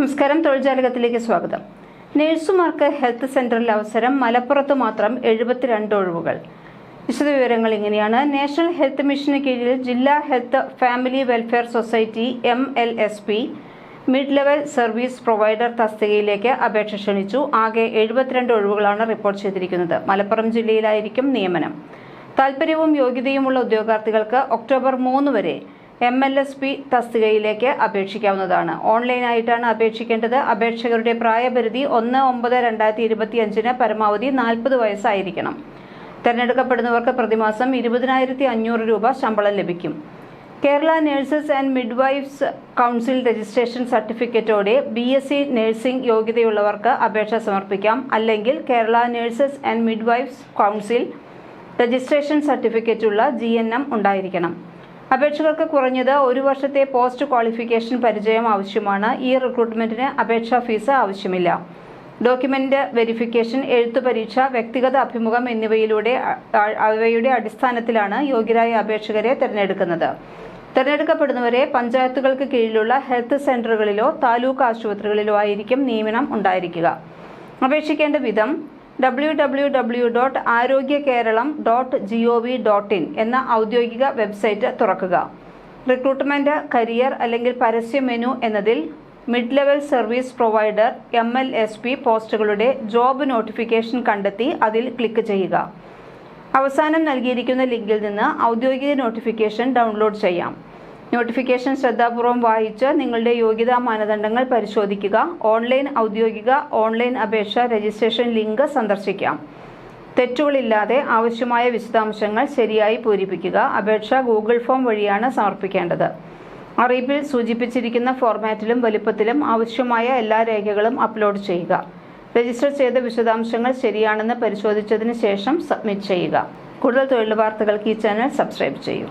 നമസ്കാരം തൊഴിൽജാലകത്തിലേക്ക് സ്വാഗതം. നഴ്സുമാർക്ക് ഹെൽത്ത് സെന്ററിൽ അവസരം മലപ്പുറത്ത് മാത്രം എഴുപത്തിരണ്ട് ഒഴിവുകൾ. വിശദവിവരങ്ങൾ ഇങ്ങനെയാണ്. നാഷണൽ ഹെൽത്ത് മിഷന് കീഴിൽ ജില്ലാ health family welfare society M L S P mid level service provider തസ്തികയിലേക്ക് അപേക്ഷ ക്ഷണിച്ചു. ആകെ എഴുപത്തിരണ്ട് ഒഴിവുകളാണ് റിപ്പോർട്ട് ചെയ്തിരിക്കുന്നത്. മലപ്പുറം ജില്ലയിലായിരിക്കും നിയമനം. താൽപ്പര്യവും യോഗ്യതയുമുള്ള ഉദ്യോഗാർത്ഥികൾക്ക് ഒക്ടോബർ മൂന്ന് വരെ എം എൽ എസ് പി തസ്തികയിലേക്ക് അപേക്ഷിക്കാവുന്നതാണ്. ഓൺലൈനായിട്ടാണ് അപേക്ഷിക്കേണ്ടത്. അപേക്ഷകരുടെ പ്രായപരിധി ഒന്ന് ഒമ്പത് രണ്ടായിരത്തി ഇരുപത്തിയഞ്ചിന് പരമാവധി നാൽപ്പത് വയസ്സായിരിക്കണം. തെരഞ്ഞെടുക്കപ്പെടുന്നവർക്ക് പ്രതിമാസം ഇരുപതിനായിരത്തി അഞ്ഞൂറ് രൂപ ശമ്പളം ലഭിക്കും. Kerala nurses and midwives council registration സർട്ടിഫിക്കറ്റോടെ B S C nursing യോഗ്യതയുള്ളവർക്ക് അപേക്ഷ സമർപ്പിക്കാം. അല്ലെങ്കിൽ Kerala nurses and midwives council registration സർട്ടിഫിക്കറ്റുള്ള G N M ഉണ്ടായിരിക്കണം. അപേക്ഷകർക്ക് കുറഞ്ഞത് ഒരു വർഷത്തെ പോസ്റ്റ് ക്വാളിഫിക്കേഷൻ പരിചയം ആവശ്യമാണ്. ഈ റിക്രൂട്ട്മെന്റിന് അപേക്ഷാ ഫീസ് ആവശ്യമില്ല. ഡോക്യുമെന്റ് വെരിഫിക്കേഷൻ എഴുത്തു പരീക്ഷ വ്യക്തിഗത അഭിമുഖം എന്നിവയിലൂടെ അവയുടെ അടിസ്ഥാനത്തിലാണ് യോഗ്യരായ അപേക്ഷകരെ തിരഞ്ഞെടുക്കുന്നത്. തിരഞ്ഞെടുക്കപ്പെടുന്നവരെ പഞ്ചായത്തുകൾക്ക് കീഴിലുള്ള ഹെൽത്ത് സെന്ററുകളിലോ താലൂക്ക് ആശുപത്രികളിലോ ആയിരിക്കും നിയമനം ഉണ്ടായിരിക്കുക. അപേക്ഷിക്കേണ്ട വിധം W W W dot Arogya Keralam dot G O V dot in എന്ന ഔദ്യോഗിക വെബ്സൈറ്റ് തുറക്കുക. റിക്രൂട്ട്മെന്റ് കരിയർ അല്ലെങ്കിൽ പരസ്യ മെനു എന്നതിൽ mid level service provider M L S P പോസ്റ്റുകളുടെ job notification കണ്ടെത്തി അതിൽ ക്ലിക്ക് ചെയ്യുക. അവസാനം നൽകിയിരിക്കുന്ന ലിങ്കിൽ നിന്ന് ഔദ്യോഗിക നോട്ടിഫിക്കേഷൻ ഡൗൺലോഡ് ചെയ്യാം. നോട്ടിഫിക്കേഷൻ ശ്രദ്ധാപൂർവം വായിച്ച് നിങ്ങളുടെ യോഗ്യതാ മാനദണ്ഡങ്ങൾ പരിശോധിക്കുക. ഓൺലൈൻ ഔദ്യോഗിക ഓൺലൈൻ അപേക്ഷ രജിസ്ട്രേഷൻ ലിങ്ക് സന്ദർശിക്കാം. തെറ്റുകളില്ലാതെ ആവശ്യമായ വിശദാംശങ്ങൾ ശരിയായി പൂരിപ്പിക്കുക. അപേക്ഷ ഗൂഗിൾ ഫോം വഴിയാണ് സമർപ്പിക്കേണ്ടത്. അറിയിപ്പിൽ സൂചിപ്പിച്ചിരിക്കുന്ന ഫോർമാറ്റിലും വലുപ്പത്തിലും ആവശ്യമായ എല്ലാ രേഖകളും അപ്ലോഡ് ചെയ്യുക. രജിസ്റ്റർ ചെയ്ത വിശദാംശങ്ങൾ ശരിയാണെന്ന് പരിശോധിച്ചതിന് ശേഷം സബ്മിറ്റ് ചെയ്യുക. കൂടുതൽ തൊഴിൽ വാർത്തകൾക്ക് ഈ ചാനൽ സബ്സ്ക്രൈബ് ചെയ്യൂ.